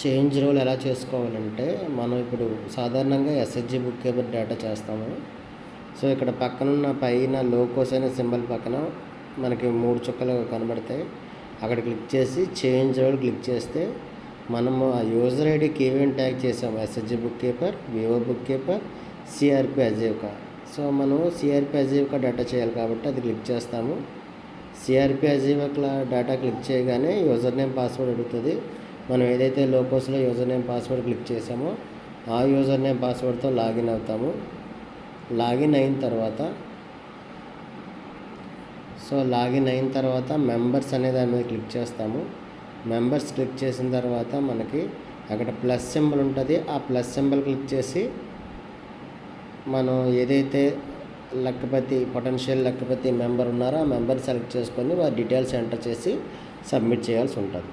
Change role ఎలా చేసుకోవాలంటే మనం ఇప్పుడు సాధారణంగా ఎస్హెచ్జి బుక్ కీపర్ డేటా చేస్తాము. సో ఇక్కడ పక్కనున్న పైన లోకోస్ అనే సింబల్ పక్కన మనకి మూడు చుక్కలు కనబడతాయి. అక్కడ క్లిక్ చేసి చేంజ్ రోల్ క్లిక్ చేస్తే మనము ఆ యూజర్ ఐడికి ఏమేమి ట్యాగ్ చేసాము? SHG book keeper VO book keeper CRP Ajeevika so మనం సిఆర్పి అజీవ్కా డేటా చేయాలి కాబట్టి అది క్లిక్ చేస్తాము. సిఆర్పి అజీవక్ల డేటా క్లిక్ చేయగానే యూజర్ నేమ్ పాస్వర్డ్ అడుగుతుంది. మనం ఏదైతే లోకోస్లో యూజర్ నేమ్ పాస్వర్డ్ క్లిక్ చేసామో ఆ యూజర్ నేమ్ పాస్వర్డ్తో లాగిన్ అవుతాము. లాగిన్ అయిన తర్వాత సో లాగిన్ అయిన తర్వాత మెంబర్స్ అనే దాని మీద క్లిక్ చేస్తాము. మెంబర్స్ క్లిక్ చేసిన తర్వాత మనకి అక్కడ ప్లస్ సింబల్ ఉంటుంది. ఆ ప్లస్ సింబల్ క్లిక్ చేసి మనం ఏదైతే లక్కపతి పొటెన్షియల్ లక్కపతి మెంబర్ ఉన్నారో ఆ మెంబర్ సెలెక్ట్ చేసుకొని వారి డీటెయిల్స్ ఎంటర్ చేసి సబ్మిట్ చేయాల్సి ఉంటుంది.